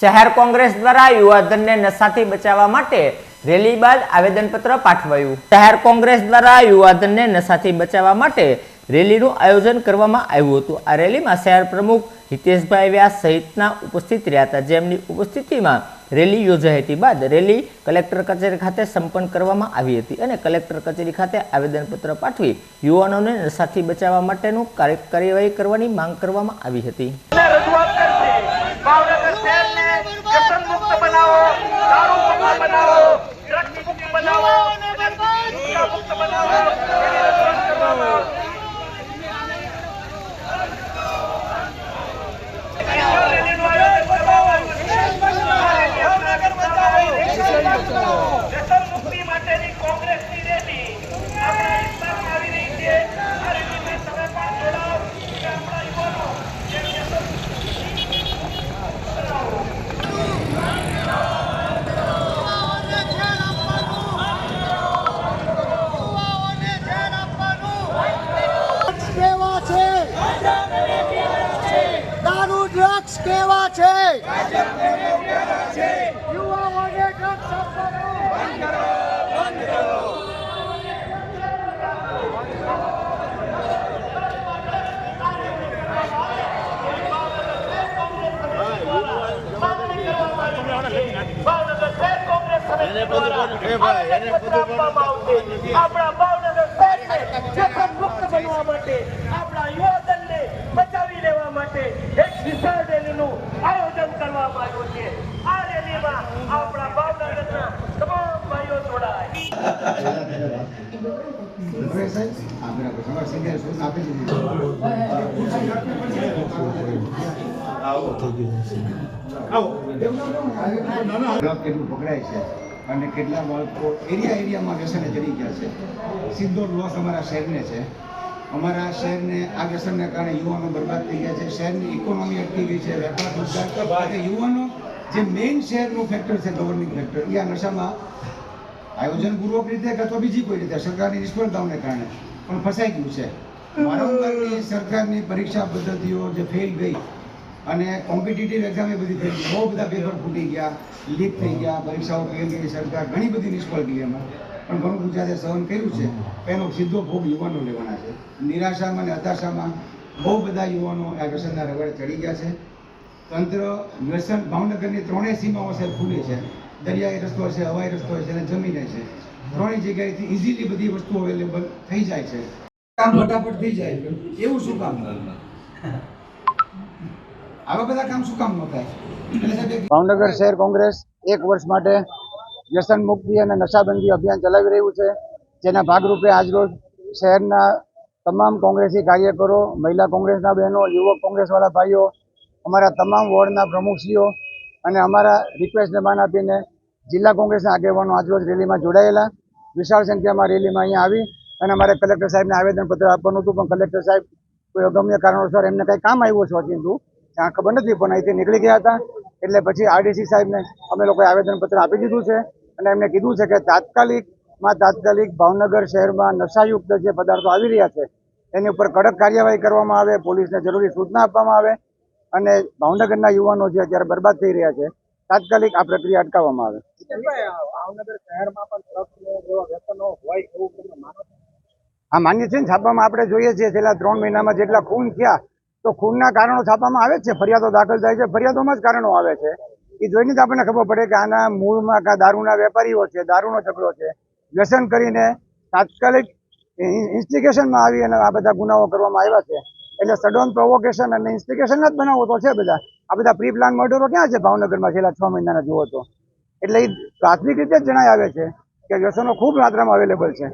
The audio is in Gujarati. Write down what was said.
શહેર કોંગ્રેસ દ્વારા યુવાધનને નશાથી બચાવવા માટે રેલી બાદ આવેદનપત્ર પાઠવાયું. શહેર કોંગ્રેસ દ્વારા યુવાધનને નશાથી બચાવવા માટે રેલીનું આયોજન કરવામાં આવ્યું હતું. આ રેલીમાં શહેર પ્રમુખ હિતેશભાઈ વ્યાસ સહિતના ઉપસ્થિત રહ્યા હતા. જેમની ઉપસ્થિતિમાં રેલી યોજાઈ હતી બાદ રેલી કલેક્ટર કચેરી ખાતે સંપન્ન કરવામાં આવી હતી અને કલેક્ટર કચેરી ખાતે આવેદનપત્ર પાઠવી યુવાનોને નશાથી બચાવવા માટેનું કાર્ય કાર્યવાહી કરવાની માંગ કરવામાં આવી હતી. શહેરને વ્યસન મુક્ત બનાવો દારૂ મુક્ત બનાવો ડ્રગ મુક્ત બનાવો અને ગુટખા મુક્ત બનાવો એની રજૂઆત કરવામાં આવશે. રેલીનું આયોજન કરવામાં આવ્યું છે. વ્યસન મુક્તિ માટેની કોંગ્રેસની રેલી આપણા વિસ્તારમાં આવી રહી છે આ રેલીમાં તમે પણ જોડાઓ કે આપણા યુવાનો જે વ્યસન કેવા છે દારૂ કેવા છે યુવાઓને ડ્રગ્સ આપવાનું. આપણા ભાવનગર શહેરને મુક્ત બનવા માટે આપણા યુવાધનને બચાવી લેવા માટે એક વિશાળ રેલીનું આયોજન કરવામાં છે. આ રેલીમાં આપણા ભાવનગરના તમામ ભાઈઓ જોડાય. ડ્રગ કેટલું પકડાય છે અને કેટલા બાળકો એરિયા એરિયામાં વ્યસને ચડી ગયા છે. સીધો લોસ અમારા શહેરને છે. અમારા શહેરને આ વ્યસનને કારણે યુવાનો બરબાદ થઈ ગયા છે. શહેરની ઇકોનોમી અટકી ગઈ છે. વેપાર રોજગાર યુવાનો જે મેઇન શહેરનું ફેક્ટર છે ગવર્નિંગ ફેક્ટર એ આ નશામાં આયોજનપૂર્વક રીતે અથવા બીજી કોઈ રીતે, સરકારની નિષ્ફળતાઓને કારણે. પણ ફસાઈ ગયું છે. વારંવારની સરકારની પરીક્ષા પદ્ધતિઓ જે ફેલ ગઈ અને કોમ્પિટિટિવ એક્ઝામ એ બધી ફેલ ગઈ. બહુ બધા પેપર ફૂટી ગયા લીક થઈ ગયા, પરીક્ષાઓ ફેલ ગઈ સરકાર ઘણી બધી નિષ્ફળ ગઈ એમાં. પણ ઘણું ગુજરાતે સહન કર્યું છે એનો સીધો ભોગ યુવાનો લેવાના છે. નિરાશામાં અને હતાશામાં બહુ બધા યુવાનો આ વ્યસનના રગડે ચડી ગયા છે. તંત્ર, વ્યસન ભાવનગરની ત્રણેય સીમાઓ છે ખુલ્લી છે. દરિયાઈ રસ્તો છે, હવાઈ રસ્તો છે અને જમીને છે. ત્રણેય જગ્યાએથી ઇઝીલી બધી વસ્તુઓ અવેલેબલ થઈ જાય છે. કામ ફટાફટ થઈ જાય. એવું શું કામ? આવા બધા કામ શું કામ ન થાય? ભાવનગર શહેર કોંગ્રેસ એક વર્ષ માટે વ્યસન મુક્તિ અને નશાબંધી અભિયાન ચલાવી રહ્યું છે. જેના ભાગરૂપે આજરોજ શહેરના તમામ કોંગ્રેસી કાર્યકરો, મહિલા કોંગ્રેસના બહેનો, યુવક કોંગ્રેસવાળા ભાઈઓ, અમારા તમામ વોર્ડના પ્રમુખશ્રીઓ અને અમારા રિક્વેસ્ટને માન આપીને જિલ્લા કોંગ્રેસના આગેવાનો આજરોજ રેલીમાં જોડાયેલા. વિશાળ સંખ્યામાં રેલીમાં અહીંયા આવી અને અમારે કલેક્ટર સાહેબને આવેદનપત્ર આપવાનું હતું, પણ કલેક્ટર સાહેબ કોઈ અગમ્ય કારણોસર એમને કંઈ કામ આવ્યું છે ઓચિંતું ત્યાં ખબર નથી, પણ અહીંથી નીકળી ગયા હતા. એટલે પછી આરડીસી સાહેબને અમે લોકોએ આવેદનપત્ર આપી દીધું છે. અને એમને કીધું છે કે તાત્કાલિકમાં તાત્કાલિક ભાવનગર શહેરમાં નશાયુક્ત જે પદાર્થો આવી રહ્યા છે એની ઉપર કડક કાર્યવાહી કરવામાં આવે પોલીસને જરૂરી સૂચના આપવામાં આવે અને ભાવનગરના યુવાનો જે અત્યારે બરબાદ થઈ રહ્યા છે તાત્કાલિક આ પ્રક્રિયા અટકાવવામાં આવે. હા માન્ય છે ને છાપામાં આપણે જોઈએ છીએ છેલ્લા ત્રણ મહિનામાં જેટલા ખૂન થયા તો ખૂનના કારણો છાપામાં આવે છે ફરિયાદો દાખલ થાય છે ફરિયાદોમાં જ કારણો આવે છે. એ જોઈને જ આપણને ખબર પડે કે આના મૂળમાં કા દારૂના વેપારીઓ છે, દારૂનો ઝઘડો છે. વ્યસન કરીને તાત્કાલિક ઇન્સ્ટિગેશનમાં આવી અને આ બધા ગુનાઓ કરવામાં આવ્યા છે. એટલે સડન પ્રોવોકેશન અને ઇન્સ્ટિગેશનના જ બનાવો તો છે બધા. આ બધા પ્રી પ્લાન મર્ડરો ક્યાં છે ભાવનગરમાં છેલ્લા છ મહિનાના જુઓ તો? એટલે એ પ્રાથમિક રીતે જ જણાય આવે છે કે વ્યસનો ખૂબ માત્રામાં અવેલેબલ છે.